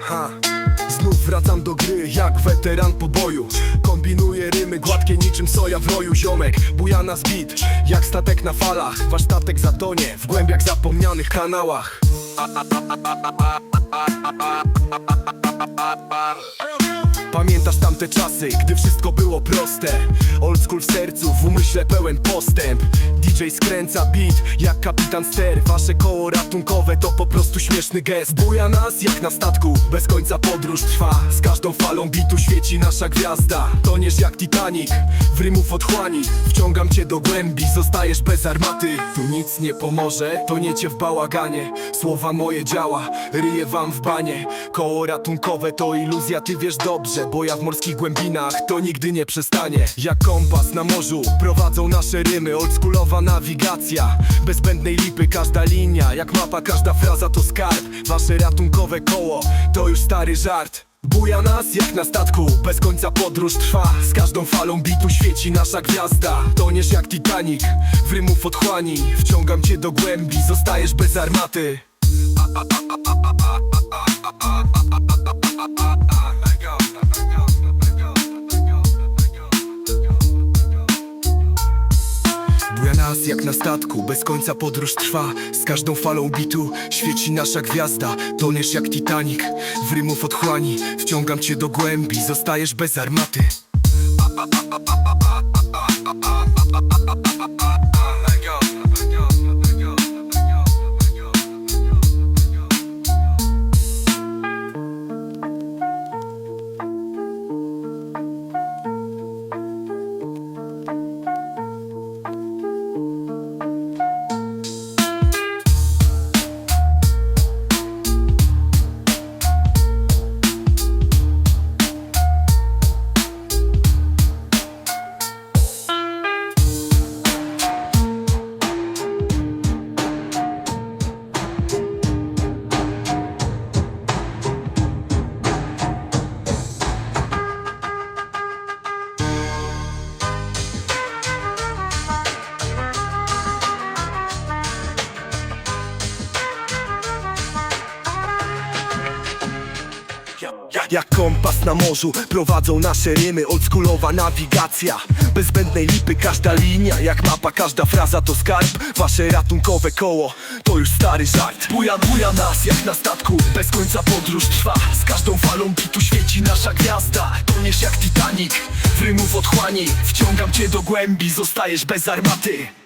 Ha. Znów wracam do gry jak weteran po boju Kombinuję rymy gładkie niczym soja w roju Ziomek. Buja nas bit jak statek na falach. Wasz statek zatonie w głębiach zapomnianych kanałach Pamiętasz tamte czasy, gdy wszystko było proste? Old school w sercu, w umyśle pełen postęp. DJ skręca beat, jak kapitan ster. Wasze koło ratunkowe to po prostu śmieszny gest. Buja nas jak na statku, bez końca podróż trwa. Z każdą falą bitu świeci nasza gwiazda. Toniesz jak Titanic, w rymów otchłani. Wciągam cię do głębi, zostajesz bez armaty. Tu nic nie pomoże, toniecie w bałaganie. Słowa moje działa, ryję wam w banie. Koło ratunkowe to iluzja, ty wiesz dobrze Bo ja w morskich głębinach to nigdy nie przestanie. Jak kompas na morzu prowadzą nasze rymy. Oldschoolowa nawigacja, bez zbędnej lipy Każda linia, jak mapa, każda fraza to skarb. Wasze ratunkowe koło to już stary żart. Buja nas jak na statku, bez końca podróż trwa. Z każdą falą bitu świeci nasza gwiazda. Toniesz jak Titanic, w rymów otchłani. Wciągam cię do głębi, zostajesz bez armaty. Buja nas jak na statku, bez końca podróż trwa. Z każdą falą bitu świeci nasza gwiazda. Toniesz jak Titanic, w rymów otchłani. Wciągam cię do głębi, zostajesz bez armaty Jak kompas na morzu prowadzą nasze rymy. Oldschoolowa nawigacja. Bez zbędnej lipy każda linia. Jak mapa, każda fraza to skarb. Wasze ratunkowe koło to już stary żart. Buja, buja nas jak na statku. Bez końca podróż trwa. Z każdą falą bitu świeci nasza gwiazda. Toniesz jak Titanic W rymów otchłani. Wciągam cię do głębi Zostajesz bez armaty